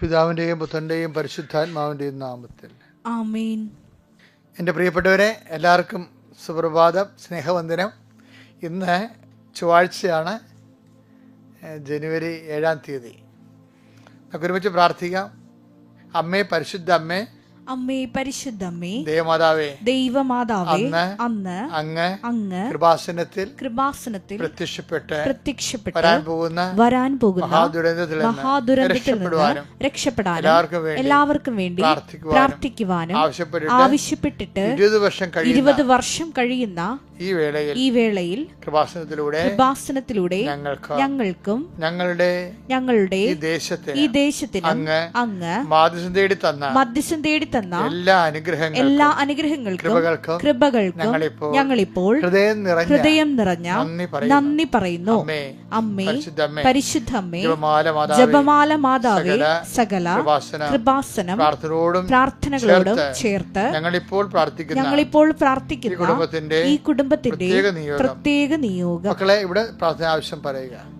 പിതാവിന്റെയും പുത്രന്റെയും പരിശുദ്ധാത്മാവിന്റെയും നാമത്തിൽ. ആമേൻ. എന്റെ പ്രിയപ്പെട്ടവരെ എല്ലാവർക്കും സുപ്രഭാതം സ്നേഹവന്ദനം. ഇന്ന് ചൊവ്വാഴ്ചയാണ് ജനുവരി ഏഴാം തീയതി. നമുക്ക് ഒരുമിച്ച് പ്രാർത്ഥിക്കാം. അമ്മേ പരിശുദ്ധ അമ്മേ അമ്മേ പരിശുദ്ധമ്മേ ദേവമാതാവേ ദൈവമാതാവേ അന്ന് അങ്ങ് അങ്ങ് കൃപാസനത്തിൽ കൃപാസനത്തിൽ പ്രത്യക്ഷപ്പെട്ട് പ്രത്യക്ഷപ്പെട്ട് വരാൻ പോകുന്ന വരാൻ പോകുന്ന മഹാദുരന്തത്തിൽ നിന്ന് മഹാദുരന്തത്തിൽ നിന്ന് രക്ഷപ്പെടാനും എല്ലാവർക്കും വേണ്ടി പ്രാർത്ഥിക്കുവാനും ആവശ്യപ്പെട്ടിട്ട് ഇരുപത് വർഷം കഴിയുന്ന ഈ വേളയിൽ ഈ വേളയിൽ കൃപാസനത്തിലൂടെ കൃപാസനത്തിലൂടെ ഞങ്ങൾക്ക് ഞങ്ങൾക്കും ഞങ്ങളുടെ ഞങ്ങളുടെ ഈ ദേശത്തിന് ഈ ദേശത്തിന് അങ്ങ് അങ്ങ് മാധ്യസം തേടി തന്ന മധ്യസ്ഥം തേടി തന്ന എല്ലാ അനുഗ്രഹങ്ങൾ എല്ലാ അനുഗ്രഹങ്ങൾക്കും കൃപകൾക്കും കൃപകൾക്കും ഞങ്ങളിപ്പോൾ ഞങ്ങളിപ്പോൾ ഹൃദയം നിറഞ്ഞ ഹൃദയം നിറഞ്ഞ നന്ദി പറയുന്നു. അമ്മേ പരിശുദ്ധ അമ്മേ അമ്മേ പരിശുദ്ധമ്മേ ജപമാല മാതാവേ സകല കൃപാസനം പ്രാർത്ഥനകളോടും ചേർത്ത് ഞങ്ങളിപ്പോൾ പ്രാർത്ഥിക്കുന്ന ഞങ്ങളിപ്പോൾ പ്രാർത്ഥിക്കുന്നു ഈ കുടുംബത്തിന്റെ നിയോഗം. പ്രത്യേക നിയോഗം. മക്കളെ ഇവിടെ പ്രാർത്ഥന ആവശ്യം പറയുക.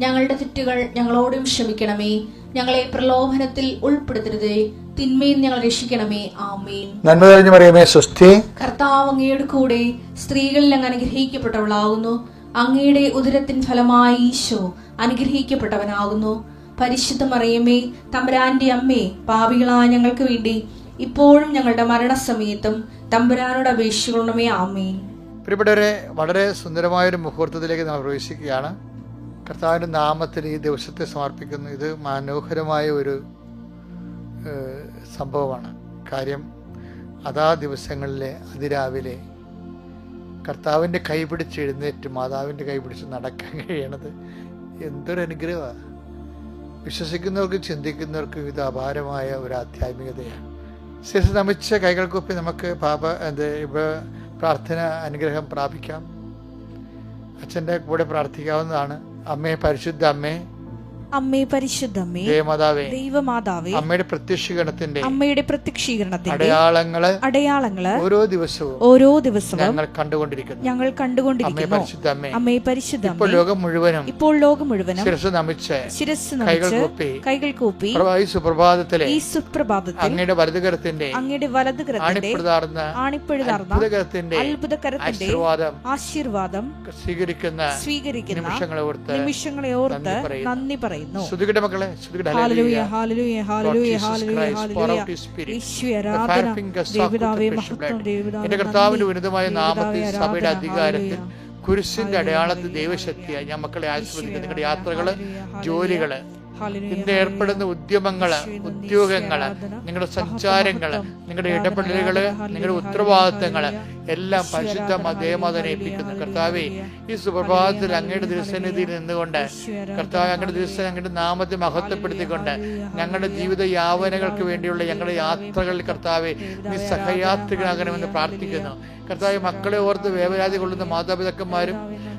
ഞങ്ങളുടെ തെറ്റുകൾ ഞങ്ങളോടും ക്ഷമിക്കണമേ. ഞങ്ങളെ പ്രലോഭനത്തിൽ ഉൾപ്പെടുത്തരുതേ. തിന്മയിൽ ഞങ്ങൾ രക്ഷിക്കണമേ. ആമേൻ. നന്മ തെളിഞ്ഞു പറയുമേ സ്വസ്തി. കർത്താവ് അങ്ങയുടെ കൂടെ സ്ത്രീകളിൽ അങ്ങ് അനുഗ്രഹിക്കപ്പെട്ടവളാകുന്നു അങ്ങയുടെ ഉദരത്തിൻ ഫലമായി ഈശോ അനുഗ്രഹിക്കപ്പെട്ടവനാകുന്നു. പരിശുദ്ധ മറിയമ്മേ തമ്പുരാന്റെ അമ്മേ പാപികളായ ഞങ്ങൾക്ക് വേണ്ടി ഇപ്പോഴും ഞങ്ങളുടെ മരണസമയത്തും തമ്പുരാനോട് അപേക്ഷിക്കണമേ. ആമേൻ. പ്രിയപ്പെട്ടവരെ വളരെ സുന്ദരമായൊരു മുഹൂർത്തത്തിലേക്ക് നാം പ്രവേശിക്കുകയാണ്. കർത്താവിന്റെ നാമത്തിൽ ഈ ദിവസത്തെ സമർപ്പിക്കുന്നു. ഇത് മനോഹരമായ ഒരു സംഭവമാണ്. കാര്യം അതാ ദിവസങ്ങളിലെ അതിരാവിലെ കർത്താവിന്റെ കൈ പിടിച്ച് എഴുന്നേറ്റ് മാതാവിന്റെ കൈ പിടിച്ച് നടക്കാൻ കഴിയണത് എന്തൊരു അനുഗ്രഹമാണ് വിശ്വസിക്കുന്നവർക്കും ചിന്തിക്കുന്നവർക്കും ഇത് അപാരമായ ഒരു ആധ്യാത്മികതയാണ്. ശേഷം നമിച്ച കൈകൾക്കൊപ്പി നമുക്ക് പാപ എന്ത് പ്രാർത്ഥന അനുഗ്രഹം പ്രാപിക്കാം. അച്ഛന്റെ കൂടെ പ്രാർത്ഥിക്കാവുന്നതാണ്. അമ്മേ പരിശുദ്ധ അമ്മേ അമ്മേ പരിശുദ്ധമ്മേ ദേവമാതാവേ ദൈവമാതാവേ അമ്മയുടെ പ്രത്യക്ഷീകരണത്തിന്റെ അമ്മയുടെ പ്രത്യക്ഷീകരണത്തിന്റെ അടയാളങ്ങൾ അടയാളങ്ങൾ ഓരോ ദിവസവും ഓരോ ദിവസവും ഞങ്ങൾ കണ്ടുകൊണ്ടിരിക്കുന്നു. ഞങ്ങൾ കണ്ടുകൊണ്ടിരിക്കുന്നു. പരിശുദ്ധ അമ്മേ പരിശുദ്ധ ഇപ്പോൾ ലോകം മുഴുവനും ഇപ്പോൾ ലോകം മുഴുവനും ശിരസ് നമിച്ച് ശിരസ് കൈകൾ കൂപ്പി കൈകൾ കൂപ്പി ഈ സുപ്രഭാതത്തിലെ ഈ സുപ്രഭാതത്തിൽ അങ്ങയുടെ വലതുകരത്തിന്റെ അങ്ങയുടെ വലതുകരത്തിന്റെ ആണിപ്പഴുതാർന്ന അത്ഭുതകരത്തിന്റെ അത്ഭുതകരത്തിന്റെ ആശീർവാദം ആശീർവാദം സ്വീകരിക്കുന്ന സ്വീകരിക്കുന്ന നിമിഷങ്ങളെ ഓർത്ത് നിമിഷങ്ങളെ ഓർത്ത് നന്ദി പറയുന്നു. പറയുന്നു. മക്കളെ എന്റെ കർത്താവിന്റെ. ഉന്നതമായ നാമത്തിൽ സഭയുടെ അധികാരത്തിൽ. കുരിശിന്റെ അടയാളത്തിൽ ദൈവശക്തിയായി ഞാൻ മക്കളെ ആശീർവദിക്കുന്നു നിങ്ങളുടെ യാത്രകൾ ജോലികൾ ഇന്ന് ഏർപ്പെടുന്ന ഉദ്യമങ്ങൾ ഉദ്യോഗങ്ങൾ നിങ്ങളുടെ സഞ്ചാരങ്ങൾ നിങ്ങളുടെ ഇടപെടലുകൾ നിങ്ങളുടെ ഉത്തരവാദിത്തങ്ങൾ എല്ലാം പരിശുദ്ധ ദേവമാതനെ ഏൽപ്പിക്കുന്നു കർത്താവെ ഈ സുപ്രഭാതത്തിൽ അങ്ങയുടെ ദിവസനിധിയിൽ നിന്നുകൊണ്ട് കർത്താവ് അങ്ങയുടെ ദിവസം അങ്ങയുടെ നാമത്തെ മഹത്വപ്പെടുത്തിക്കൊണ്ട് ഞങ്ങളുടെ ജീവിത യാവനകൾക്ക് വേണ്ടിയുള്ള ഞങ്ങളുടെ യാത്രകളിൽ കർത്താവെ നീ സഹയാത്രികനാകണമെന്ന് പ്രാർത്ഥിക്കുന്നു. കർത്താവ് മക്കളെ ഓർത്ത് വേവരാതി കൊള്ളുന്ന മാതാപിതാക്കന്മാരും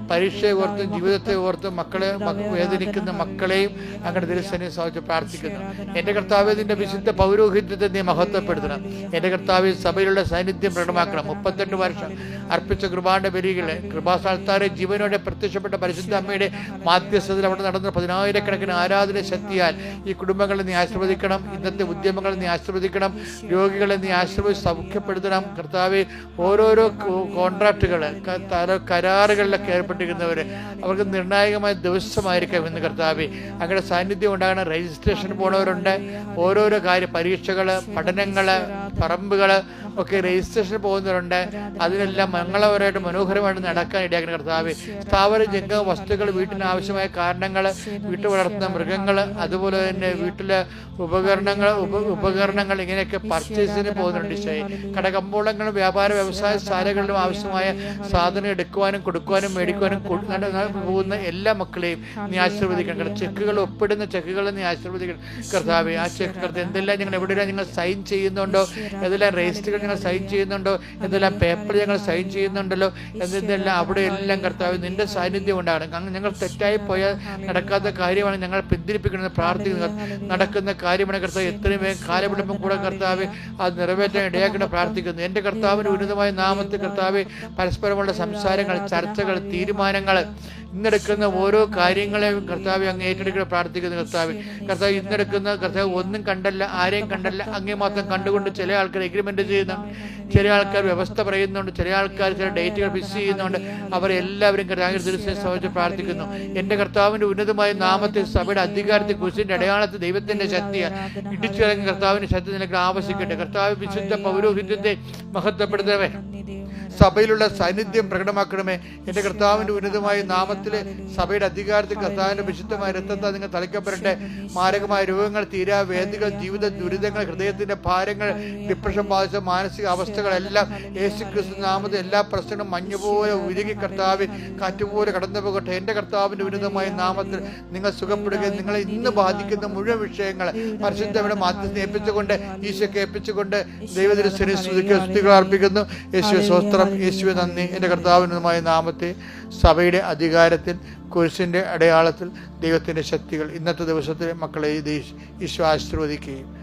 പരീക്ഷയെ ഓർത്തും ജീവിതത്തെ ഓർത്തും മക്കളെ മക്ക- വേദനിക്കുന്ന മക്കളെയും അങ്ങനെ ദിവസനെ സാധിച്ച് പ്രാർത്ഥിക്കുന്നു. എന്റെ കർത്താവ് നിന്റെ വിശുദ്ധ പൗരോഹിത്യത്തെ നീ മഹത്വപ്പെടുത്തണം. എന്റെ കർത്താവ് സഭയിലുള്ള സാന്നിധ്യം പ്രകടമാക്കണം. മുപ്പത്തെട്ട് വർഷം അർപ്പിച്ച കൃപാന്റെ ബലികളെ കൃപാസ്ഥാനത്താരെ ജീവനോടെ പ്രത്യക്ഷപ്പെട്ട പരിശുദ്ധ അമ്മയുടെ മാധ്യസ്ഥതയിൽ അവിടെ നടന്ന പതിനായിരക്കണക്കിന് ആരാധന ശക്തിയാൽ ഈ കുടുംബങ്ങളെ നീ ആശീർവദിക്കണം ഇന്നത്തെ ഉദ്യമങ്ങളെ നീ ആശീർവദിക്കണം രോഗികളെ നീ ആശീർവദിച്ച് സൗഖ്യപ്പെടുത്തണം. കർത്താവ് ഓരോരോ കോൺട്രാക്റ്റുകൾ കരാറുകളിലൊക്കെ ഏർപ്പെട്ടിരിക്കുന്നവർ അവർക്ക് നിർണായകമായ ദിവസമായിരിക്കാം ഇന്ന് കർത്താവ്. അങ്ങനെ സാന്നിധ്യം ഉണ്ടാകണം. രജിസ്ട്രേഷൻ പോണവരുണ്ട്. ഓരോരോ കാര്യ പരീക്ഷകൾ പഠനങ്ങൾ പറമ്പുകൾ ഒക്കെ രജിസ്ട്രേഷൻ പോകുന്നവരുണ്ട്. അതിനെല്ലാം മംഗളപരമായിട്ട് മനോഹരമായിട്ട് നടക്കാൻ ഇടയാക്കുന്ന കർത്താവ്. സ്ഥാപന ജംഗ വസ്തുക്കൾ വീട്ടിന് ആവശ്യമായ കാരണങ്ങൾ വീട്ടിൽ വളർത്തുന്ന മൃഗങ്ങൾ അതുപോലെ തന്നെ വീട്ടിലെ ഉപകരണങ്ങൾ ഉപ ഉപകരണങ്ങൾ ഇങ്ങനെയൊക്കെ പർച്ചേസിന് പോകുന്നുണ്ട് ശൈ കടകമ്പോളങ്ങളും വ്യാപാര വ്യവസായ ശാലകളിലും ആവശ്യമായ സാധനം എടുക്കുവാനും കൊടുക്കുവാനും മേടിക്കുവാനും പോകുന്ന എല്ലാ മക്കളെയും നീ ആശീർവദിക്കണം. ചെക്കുകൾ ഒപ്പിടുന്ന ചെക്കുകൾ നീ ആശീർവദിക്കണം. കർത്താവ് ആ ചെക്ക് കർത്താവ് എന്തെല്ലാം ഞങ്ങൾ എവിടെയെല്ലാം നിങ്ങൾ സൈൻ ചെയ്യുന്നുണ്ടോ ഏതെല്ലാം രജിസ്റ്ററുകൾ ഞങ്ങൾ സൈൻ ചെയ്യുന്നുണ്ടോ? എന്തെല്ലാം പേപ്പർ ഞങ്ങൾ സൈൻ ചെയ്യുന്നുണ്ടല്ലോ? എന്തെല്ലാം അവിടെ എല്ലാം കർത്താവ് നിന്റെ സാന്നിധ്യം ഉണ്ടാകണം. കാരണം ഞങ്ങൾ തെറ്റായി പോയാൽ നടക്കാത്ത കാര്യമാണ് ഞങ്ങൾ പിന്തിരിപ്പിക്കുന്നത് പ്രാർത്ഥിക്കുന്നത്. നടക്കുന്ന കാര്യമാണ് കർത്താവ്. എത്രയും വേഗം കാലപിടിപ്പം കൂടെ കർത്താവ് അത് നിറവേറ്റാൻ ഇടയാക്കണം പ്രാർത്ഥിക്കുന്നു. എന്റെ കർത്താവിന് ഉന്നതമായ നാമത്തിൽ കർത്താവ് പരസ്പരമുള്ള സംസാരങ്ങൾ ചർച്ചകൾ തീരുമാനങ്ങൾ ഇന്നെടുക്കുന്ന ഓരോ കാര്യങ്ങളെയും കർത്താവ് അങ്ങ് ഏറ്റെടുക്കുക പ്രാർത്ഥിക്കുന്നു കർത്താവ്. കർത്താവ് ഇന്നെടുക്കുന്ന കർത്താവ് ഒന്നും കണ്ടല്ല ആരെയും കണ്ടല്ല അങ്ങേ മാത്രം കണ്ടുകൊണ്ട് ചില ആൾക്കാർ എഗ്രിമെന്റ് ചെയ്യുന്നുണ്ട് ചില ആൾക്കാർ വ്യവസ്ഥ പറയുന്നുണ്ട് ചില ആൾക്കാർ ചില ഡേറ്റുകൾ ഫിക്സ് ചെയ്യുന്നുണ്ട്. അവരെല്ലാവരും കർത്താവ് ദിവസം സംബന്ധിച്ച് പ്രാർത്ഥിക്കുന്നു. എന്റെ കർത്താവിന്റെ ഉന്നതമായ നാമത്തിൽ സഭയുടെ അധികാരത്തെ കുശിന്റെ അടയാളത്തിൽ ദൈവത്തിന്റെ ശക്തിയാണ് ഇടിച്ചിറങ്ങി കർത്താവിന്റെ ശക്തി നിനക്ക് ആവശ്യിക്കട്ടെ കർത്താവ് വിശുദ്ധ പൗരോഹിത്യത്തെ മഹത്വപ്പെടുത്തവേ. സഭയിലുള്ള സാന്നിധ്യം പ്രകടമാക്കണമേ. എന്റെ കർത്താവിന്റെ ഉന്നതമായ നാമത്തിലെ സഭയുടെ അധികാരത്തിൽ കർത്താവിന്റെ വിശുദ്ധമായ രക്തത്താൽ നിങ്ങൾ തളിക്കപ്പെടട്ടെ. മാരകമായ രോഗങ്ങൾ തീരാ വേദികൾ ജീവിത ദുരിതങ്ങൾ ഹൃദയത്തിന്റെ ഭാരങ്ങൾ ഡിപ്രഷൻ ബാധിച്ച മാനസിക അവസ്ഥകളെല്ലാം യേശു ക്രിസ്തു നാമത്തിൽ എല്ലാ പ്രശ്നങ്ങളും മഞ്ഞുപോലെ ഉരുകി കർത്താവ് കാറ്റുപോലെ കടന്നു പോകട്ടെ എന്റെ കർത്താവിന്റെ ഉന്നതമായ നാമത്തിൽ നിങ്ങൾ സുഖപ്പെടുകയും നിങ്ങളെ ഇന്ന് ബാധിക്കുന്ന മുഴുവൻ വിഷയങ്ങൾ പരിശുദ്ധയുടെ മാധ്യസ്ഥ ഏൽപ്പിച്ചുകൊണ്ട് ഈശോയ്ക്ക് ഏൽപ്പിച്ചുകൊണ്ട് ദൈവത്തിന് സ്തുതികൾ അർപ്പിക്കുന്നു. യേശുവെ സ്വസ്ത്രം യേശുവെ നന്ദി. എന്റെ കർത്താവിനുമായ നാമത്തെ സഭയുടെ അധികാരത്തിൽ കുരിശിന്റെ അടയാളത്തിൽ ദൈവത്തിന്റെ ശക്തികൾ ഇന്നത്തെ ദിവസത്തിൽ മക്കളെ ഈശോ ആശീർവദിക്കുകയും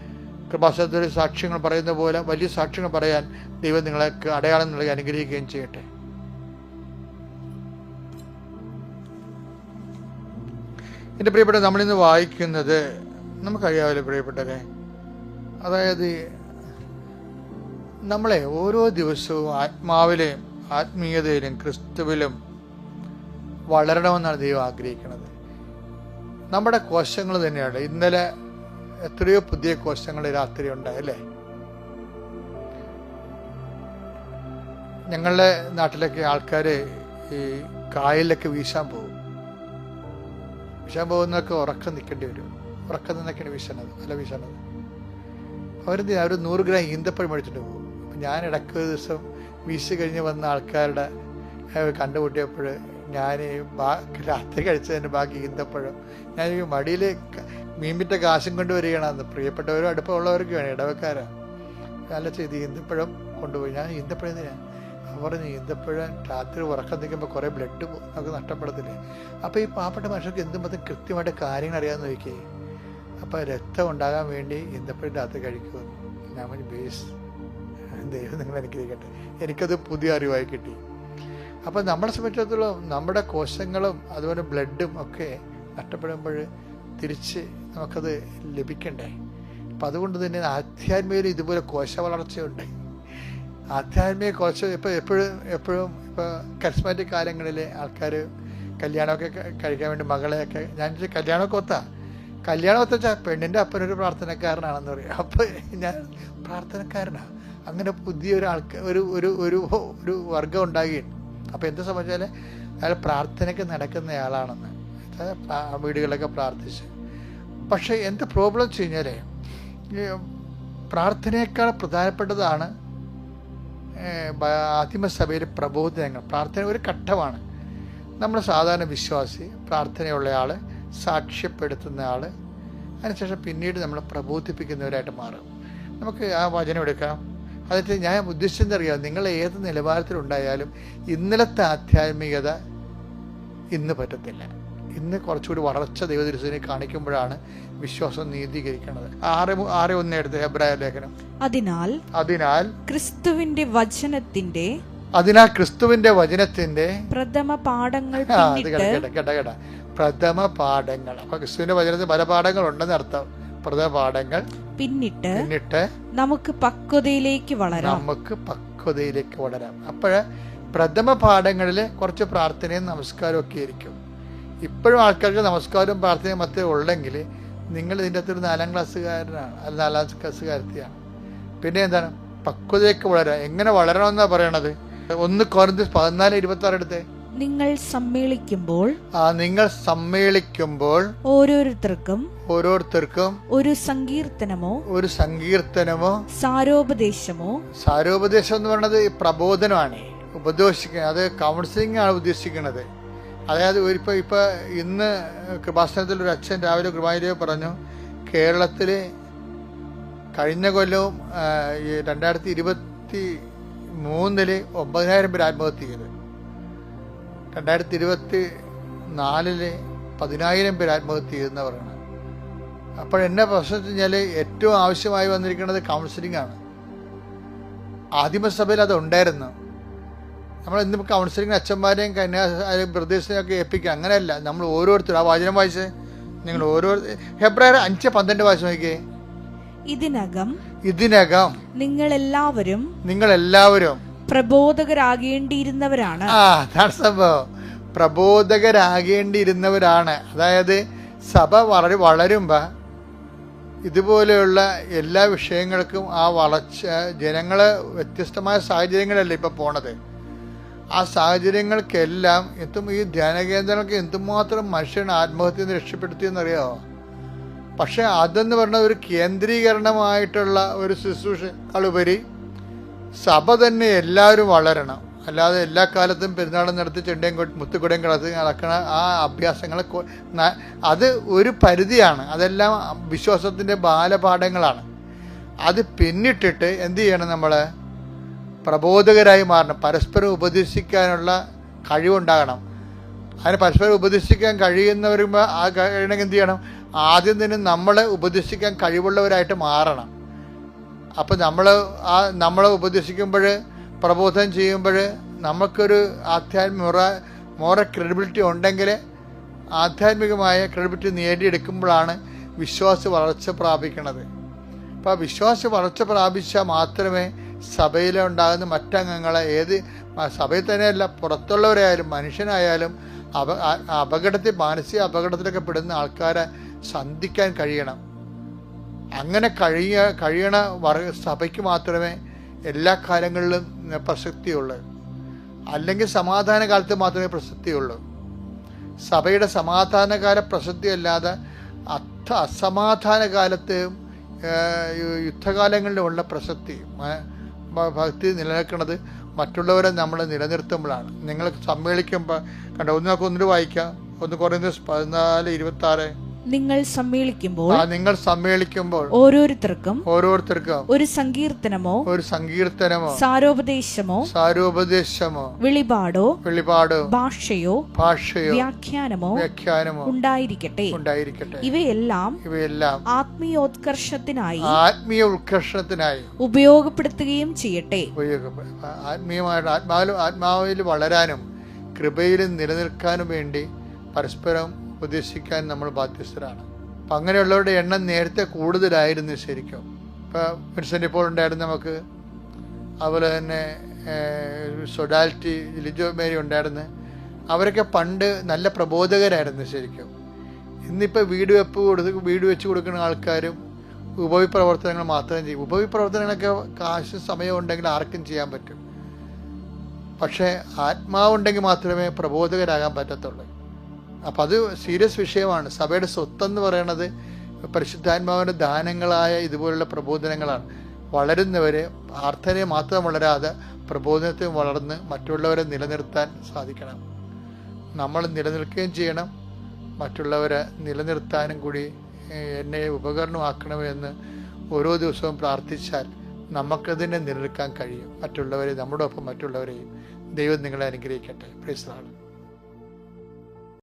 കൃപാസനത്തിലെ സാക്ഷ്യങ്ങൾ പറയുന്ന പോലെ വലിയ സാക്ഷ്യങ്ങൾ പറയാൻ ദൈവം നിങ്ങളെ അടയാളം നൽകി അനുഗ്രഹിക്കുകയും ചെയ്യട്ടെ. എന്റെ പ്രിയപ്പെട്ട നമ്മളിന്ന് വായിക്കുന്നത് നമുക്കറിയാമല്ലോ പ്രിയപ്പെട്ടവരെ. അതായത് നമ്മളെ ഓരോ ദിവസവും ആത്മാവിലെയും ആത്മീയതയിലും ക്രിസ്തുവിലും വളരണമെന്നാണ് ദൈവം ആഗ്രഹിക്കുന്നത്. നമ്മുടെ കോശങ്ങൾ തന്നെയാണ്. ഇന്നലെ എത്രയോ പുതിയ കോശങ്ങൾ രാത്രി ഉണ്ടായല്ലേ ഞങ്ങളുടെ നാട്ടിലൊക്കെ ആൾക്കാർ ഈ കായലിലൊക്കെ വീശാൻ പോകും. വീശാൻ പോകുന്നതൊക്കെ ഉറക്കം നിൽക്കേണ്ടി വരും. ഉറക്കം നിന്നൊക്കെയാണ് വീശണത് അല്ല വീശണത്. അവരെന്ത് അവർ നൂറ് ഗ്രാം ഈന്തപ്പഴം മേടിച്ചിട്ട് പോകും. ഞാൻ ഇടയ്ക്ക് ഒരു ദിവസം വീശി കഴിഞ്ഞ് വന്ന ആൾക്കാരുടെ കണ്ടുമുട്ടിയപ്പോൾ ഞാൻ രാത്രി കഴിച്ചതിന്റെ ബാക്കി ഈന്തപ്പഴം ഞാൻ ഈ മടിയിൽ മീൻപിറ്റ കാശും കൊണ്ട് വരികയാണെന്ന് പ്രിയപ്പെട്ടവരും അടുപ്പമുള്ളവർക്ക് വേണം ഇടവക്കാരാണ് നല്ല ചെയ്ത് ഈന്തപ്പഴം കൊണ്ടുപോയി. ഞാൻ ഈന്തപ്പഴം ഞാൻ അവർ പറഞ്ഞു ഈന്തപ്പഴം രാത്രി ഉറക്കം നിൽക്കുമ്പോൾ കുറേ ബ്ലഡ് നമുക്ക് നഷ്ടപ്പെടത്തില്ലേ? അപ്പോൾ ഈ പാവപ്പെട്ട മനുഷ്യർക്ക് എന്തും കൃത്യമായിട്ട് കാര്യങ്ങൾ അറിയാമെന്ന് നോക്കിയേ. അപ്പോൾ രക്തം ഉണ്ടാകാൻ വേണ്ടി ഈന്തപ്പഴം രാത്രി കഴിക്കുമെന്ന് ഞാൻ ബേസ് ദൈവം നിങ്ങൾ അനുഗ്രഹിക്കട്ടെ. എനിക്കത് പുതിയ അറിവായി കിട്ടി. അപ്പം നമ്മളെ സംബന്ധിച്ചിടത്തോളം നമ്മുടെ കോശങ്ങളും അതുപോലെ ബ്ലഡും ഒക്കെ നഷ്ടപ്പെടുമ്പോൾ തിരിച്ച് നമുക്കത് ലഭിക്കണ്ടേ? അപ്പം അതുകൊണ്ട് തന്നെ ആധ്യാത്മികയിൽ ഇതുപോലെ കോശ വളർച്ചയുണ്ട് ആധ്യാത്മിക കോശം ഇപ്പോൾ എപ്പോഴും എപ്പോഴും ഇപ്പോൾ കരിസ്മാറ്റിക് കാലങ്ങളിൽ ആൾക്കാർ കല്യാണമൊക്കെ കഴിക്കാൻ വേണ്ടി മകളെയൊക്കെ ഞാൻ കല്യാണമൊക്കെ ഒത്താ. കല്യാണം ഒത്തച്ചാൽ പെണ്ണിന്റെ അപ്പനൊരു പ്രാർത്ഥനക്കാരനാണെന്ന് പറയും. അപ്പോൾ ഞാൻ പ്രാർത്ഥനക്കാരനാണ് അങ്ങനെ പുതിയൊരു ആൾക്കാർ ഒരു ഒരു ഒരു ഒരു വർഗം ഉണ്ടാകുകയാണ് അപ്പോൾ എന്താ സംബന്ധിച്ചാൽ അയാൾ പ്രാർത്ഥനയ്ക്ക് നടക്കുന്ന ആളാണെന്ന്. പ്രാ- വീടുകളിലൊക്കെ പ്രാർത്ഥിച്ച്. പക്ഷേ എന്ത് പ്രോബ്ലം വെച്ച് കഴിഞ്ഞാൽ പ്രാർത്ഥനയേക്കാൾ പ്രധാനപ്പെട്ടതാണ് ആദിമസഭയിലെ പ്രബോധനങ്ങൾ. പ്രാർത്ഥന ഒരു ഘട്ടമാണ്. നമ്മൾ സാധാരണ വിശ്വാസി പ്രാർത്ഥനയുള്ള ആൾ സാക്ഷ്യപ്പെടുത്തുന്ന ആൾ അതിനുശേഷം പിന്നീട് നമ്മളെ പ്രബോധിപ്പിക്കുന്നവരായിട്ട് മാറും. നമുക്ക് ആ വചനം എടുക്കാം. അതിട്ട് ഞാൻ ഉദ്ദേശിച്ചെന്നറിയാം നിങ്ങൾ ഏത് നിലവാരത്തിലുണ്ടായാലും ഇന്നലത്തെ ആധ്യാത്മികത ഇന്ന് പറ്റത്തില്ല. ഇന്ന് കുറച്ചുകൂടി വളർച്ച ദൈവദൃശ്യനെ കാണിക്കുമ്പോഴാണ് വിശ്വാസം നീതീകരിക്കുന്നത് ആറ് ആറ് ഒന്ന് എടുത്ത് ഹെബ്രായ ലേഖനം. അതിനാൽ അതിനാൽ ക്രിസ്തുവിന്റെ വചനത്തിന്റെ അതിനാൽ ക്രിസ്തുവിന്റെ വചനത്തിന്റെ പ്രഥമ പാഠങ്ങൾ കേട്ട പ്രഥമ പാഠങ്ങൾ. അപ്പൊ ക്രിസ്തുവിന്റെ വചനത്തിൽ പല പാഠങ്ങൾ ഉണ്ടെന്ന് അർത്ഥം പ്രഥമ പാഠങ്ങൾ പിന്നിട്ട് പിന്നിട്ട് നമുക്ക് പക്വതയിലേക്ക് വളരാം. നമുക്ക് പക്വതയിലേക്ക് വളരാം. അപ്പോഴ് പ്രഥമ പാഠങ്ങളിൽ കുറച്ച് പ്രാർത്ഥനയും നമസ്കാരവും ഒക്കെ ആയിരിക്കും. ഇപ്പോഴും ആൾക്കാർക്ക് നമസ്കാരവും പ്രാർത്ഥനയും മാത്രമേ ഉള്ളെങ്കിൽ നിങ്ങൾ ഇതിന്റെ അകത്തൊരു നാലാം ക്ലാസ്സുകാരനാണ്. അല്ല നാലാം ക്ലാസ്സുകാരത്തിയാണ്. പിന്നെ എന്താണ്? പക്വതയൊക്കെ വളരാം. എങ്ങനെ വളരണമെന്നാണ് പറയണത്? ഒന്ന് കുറഞ്ഞ് പതിനാല് ഇരുപത്തി ആറ് എടുത്തേ. നിങ്ങൾ സമ്മേളിക്കുമ്പോൾ നിങ്ങൾ സമ്മേളിക്കുമ്പോൾ ഓരോരുത്തർക്കും ഓരോരുത്തർക്കും ഒരു സങ്കീർത്തനമോ ഒരു സങ്കീർത്തനമോ സാരോപദേശമോ സാരോപദേശം എന്ന് പറയുന്നത് പ്രബോധനമാണ്. ഉപദേശിക്കുന്നത് അത് കൗൺസിലിംഗ് ആണ് ഉദ്ദേശിക്കുന്നത്. അതായത് ഇപ്പൊ ഇപ്പൊ ഇന്ന് കൃപാസനത്തിൽ ഒരു അച്ഛൻ രാവിലെ കൃപായിരവ് പറഞ്ഞു കേരളത്തിൽ കഴിഞ്ഞ കൊല്ലവും ഈ രണ്ടായിരത്തി ഇരുപത്തി മൂന്നിൽ ഒമ്പതിനായിരം പേര് ആത്മഹത്യ ചെയ്തു. രണ്ടായിരത്തി ഇരുപത്തി നാലിൽ പതിനായിരം പേര് ആത്മഹത്യ ചെയ്തെന്ന് പറയുന്നത് അപ്പോൾ എന്നെ പ്രശ്നം വെച്ച് കഴിഞ്ഞാൽ ഏറ്റവും ആവശ്യമായി വന്നിരിക്കുന്നത് കൗൺസിലിംഗ് ആണ്. ആദിമസഭയിൽ അത് ഉണ്ടായിരുന്നു. നമ്മൾ ഇന്നിപ്പോൾ കൗൺസിലിംഗ് അച്ഛന്മാരെയും കന്യാ ബ്രദേഴ്സിനെയും ഒക്കെ ഏൽപ്പിക്കുക അങ്ങനെയല്ല. നമ്മൾ ഓരോരുത്തരും ആ വാചനം വായിച്ച് നിങ്ങൾ ഓരോ ഫെബ്രുവരി അഞ്ച് പന്ത്രണ്ട് വായിച്ച് നോക്കിയേ. ഇതിനകം ഇതിനകം നിങ്ങൾ എല്ലാവരും നിങ്ങൾ എല്ലാവരും പ്രബോധകരാകേണ്ടിയിരുന്നവരാണ്. ആ പ്രബോധകരാകേണ്ടിയിരുന്നവരാണ്. അതായത് സഭ വളരെ വളരുമ്പോൾ ഇതുപോലെയുള്ള എല്ലാ വിഷയങ്ങൾക്കും ആ വളർച്ച ജനങ്ങൾ വ്യത്യസ്തമായ സാഹചര്യങ്ങളല്ലേ ഇപ്പൊ പോണത്? ആ സാഹചര്യങ്ങൾക്കെല്ലാം എത്തും ഈ ധ്യാനകേന്ദ്രങ്ങൾക്ക് എന്തുമാത്രം മനുഷ്യൻ ആത്മഹത്യ നിന്ന് രക്ഷപ്പെടുത്തിയെന്നറിയാമോ പക്ഷെ അതെന്ന് പറഞ്ഞ ഒരു കേന്ദ്രീകരണമായിട്ടുള്ള ഒരു ശുശ്രൂഷകളുപരി സഭ തന്നെ എല്ലാവരും വളരണം. അല്ലാതെ എല്ലാ കാലത്തും പെരുന്നാളും നടത്തി ചെണ്ടയും മുത്തുകുടയും കളത്തി നടക്കണ ആ അഭ്യാസങ്ങൾ അത് ഒരു പരിധിയാണ്. അതെല്ലാം വിശ്വാസത്തിന്റെ ബാലപാഠങ്ങളാണ്. അത് പിന്നിട്ടിട്ട് എന്ത് ചെയ്യണം നമ്മൾ പ്രബോധകരായി മാറണം. പരസ്പരം ഉപദേശിക്കാനുള്ള കഴിവുണ്ടാകണം. അതിന് പരസ്പരം ഉപദേശിക്കാൻ കഴിയുന്നവരുമ്പോൾ ആ കഴിയണമെങ്കിൽ എന്ത് ചെയ്യണം? ആദ്യം തന്നെ നമ്മളെ ഉപദേശിക്കാൻ കഴിവുള്ളവരായിട്ട് മാറണം. അപ്പം നമ്മൾ ആ നമ്മളെ ഉപദേശിക്കുമ്പോൾ പ്രബോധനം ചെയ്യുമ്പോൾ നമുക്കൊരു ആധ്യാത്മിക മുറ മോറ ക്രെഡിബിലിറ്റി ഉണ്ടെങ്കിൽ ആധ്യാത്മികമായ ക്രെഡിബിലിറ്റി നേടിയെടുക്കുമ്പോഴാണ് വിശ്വാസ വളർച്ച പ്രാപിക്കുന്നത് അപ്പോൾ വിശ്വാസ വളർച്ച പ്രാപിച്ചാൽ മാത്രമേ സഭയിലുണ്ടാകുന്ന മറ്റംഗങ്ങളെ ഏത് സഭയിൽ തന്നെയല്ല പുറത്തുള്ളവരായാലും മനുഷ്യനായാലും അപ അപകടത്തിൽ മാനസിക അപകടത്തിലൊക്കെ പെടുന്ന ആൾക്കാരെ സന്ധിക്കാൻ കഴിയണം. അങ്ങനെ കഴിയ കഴിയണ വർഗ സഭയ്ക്ക് മാത്രമേ എല്ലാ കാലങ്ങളിലും പ്രസക്തിയുള്ളൂ. അല്ലെങ്കിൽ സമാധാന കാലത്ത് മാത്രമേ പ്രസക്തിയുള്ളൂ. സഭയുടെ സമാധാനകാല പ്രസക്തി അല്ലാതെ അത്ത അസമാധാന കാലത്ത് യുദ്ധകാലങ്ങളിലുമുള്ള പ്രസക്തി ഭക്തി നിലനിൽക്കുന്നത് മറ്റുള്ളവരെ നമ്മൾ നിലനിർത്തുമ്പോഴാണ്. നിങ്ങൾ സമ്മേളിക്കുമ്പോൾ കണ്ട ഒന്ന് നമുക്ക് ഒന്നിട്ട് വായിക്കാം ഒന്ന് കുറയുന്നത് പതിനാല് ഇരുപത്തി ആറ് നിങ്ങൾ സമ്മേളിക്കുമ്പോൾ നിങ്ങൾ സമ്മേളിക്കുമ്പോൾ ഓരോരുത്തർക്കും ഓരോരുത്തർക്കും ഒരു സങ്കീർത്തനമോ ഒരു സങ്കീർത്തനമോ സാരോപദേശമോ സാരോപദേശമോ വെളിപാടോ വെളിപാടോ ഭാഷയോ ഭാഷയോ വ്യാഖ്യാനമോ വ്യാഖ്യാനമോ ഉണ്ടായിരിക്കട്ടെ. ഉണ്ടായിരിക്കട്ടെ. ഇവയെല്ലാം ഇവയെല്ലാം ആത്മീയോത്കർഷത്തിനായി ആത്മീയ ഉത്കർഷത്തിനായി ഉപയോഗപ്പെടുത്തുകയും ചെയ്യട്ടെ. ആത്മീയമായിട്ട് ആത്മാവിലും ആത്മാവിൽ വളരാനും കൃപയിൽ നിലനിൽക്കാനും വേണ്ടി പരസ്പരം ഉപദേശിക്കാൻ നമ്മൾ ബാധ്യസ്ഥരാണ്. അപ്പം അങ്ങനെയുള്ളവരുടെ എണ്ണം നേരത്തെ കൂടുതലായിരുന്നു ശരിക്കും. ഇപ്പം വിൻസെന്റ് ഇപ്പോൾ ഉണ്ടായിരുന്നു നമുക്ക് അതുപോലെ തന്നെ സൊഡാലിറ്റി ലിജോ മേരി ഉണ്ടായിരുന്നു അവരൊക്കെ പണ്ട് നല്ല പ്രബോധകരായിരുന്നു ശരിക്കും. ഇന്നിപ്പോൾ വീട് വെപ്പ് കൊടുത്ത് വീട് വെച്ച് കൊടുക്കുന്ന ആൾക്കാരും ഉപവിപ്രവർത്തനങ്ങൾ മാത്രം ചെയ്യും. ഉപവിപ്രവർത്തനങ്ങളൊക്കെ കാശ് സമയം ഉണ്ടെങ്കിൽ ആർക്കും ചെയ്യാൻ പറ്റും. പക്ഷേ ആത്മാവുണ്ടെങ്കിൽ മാത്രമേ പ്രബോധകരാകാൻ പറ്റത്തുള്ളൂ. അപ്പം അത് സീരിയസ് വിഷയമാണ്. സഭയുടെ സ്വത്തെന്ന് പറയണത് പരിശുദ്ധാത്മാവിന്റെ ദാനങ്ങളായ ഇതുപോലുള്ള പ്രബോധനങ്ങളാണ്. വളരുന്നവരെ പ്രാർത്ഥനയെ മാത്രം വളരാതെ പ്രബോധനത്തെ വളർന്ന് മറ്റുള്ളവരെ നിലനിർത്താൻ സാധിക്കണം. നമ്മൾ നിലനിൽക്കുകയും ചെയ്യണം. മറ്റുള്ളവരെ നിലനിർത്താനും കൂടി എന്നെ ഉപകരണമാക്കണമെന്ന് ഓരോ ദിവസവും പ്രാർത്ഥിച്ചാൽ നമുക്കതിനെ നിലനിൽക്കാൻ കഴിയും. മറ്റുള്ളവരെ നമ്മുടെ ഒപ്പം മറ്റുള്ളവരെയും ദൈവം നിങ്ങളെ അനുഗ്രഹിക്കട്ടെ. പ്രൈസ്